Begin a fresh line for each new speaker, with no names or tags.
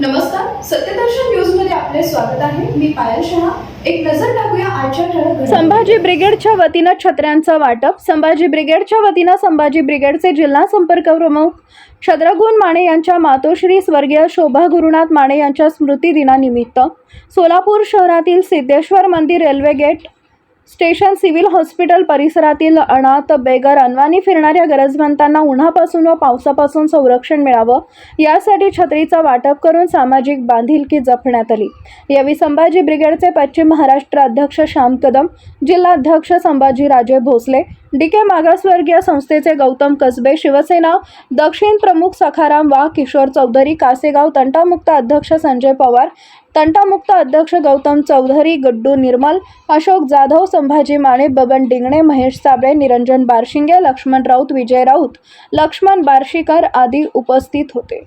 नमस्कार सत्यदर्शन न्यूजमध्ये आपले स्वागत आहे. मी पायल शहा. एक नजर टाकूया आजच्या ठळक
संभाजी ब्रिगेडच्या वतीनं छत्र्यांचं वाटप संभाजी ब्रिगेडच्या वतीनं संभाजी ब्रिगेडचे जिल्हा संपर्क प्रमुख छद्रगुण माने यांच्या मातोश्री स्वर्गीय शोभा गुरुनाथ माने यांच्या स्मृती दिनानिमित्त सोलापूर शहरातील सिद्धेश्वर मंदिर railway gate station civil hospital परिसरातील अनाथ बेगर अनवानी फिरणाऱ्या गरजवंतांना उन्हापासून व पावसापासून संरक्षण मिळावं यासाठी छत्रीचं वाटप करून सामाजिक बांधिलकी जपण्यात आली. यावेळी संभाजी ब्रिगेडचे पश्चिम महाराष्ट्र अध्यक्ष श्याम कदम जिल्हाध्यक्ष संभाजीराजे भोसले डी के मागासवर्गीय संस्थेचे गौतम कसबे शिवसेना दक्षिण प्रमुख सखाराम वाघ किशोर चौधरी कासेगाव तंटामुक्त अध्यक्ष संजय पवार तंटामुक्त अध्यक्ष गौतम चौधरी गड्डू निर्मल अशोक जाधव संभाजी माने बबन डिंगणे महेश साबळे निरंजन बारशिंगे लक्ष्मण राऊत विजय राऊत लक्ष्मण बार्शीकर आदी उपस्थित होते.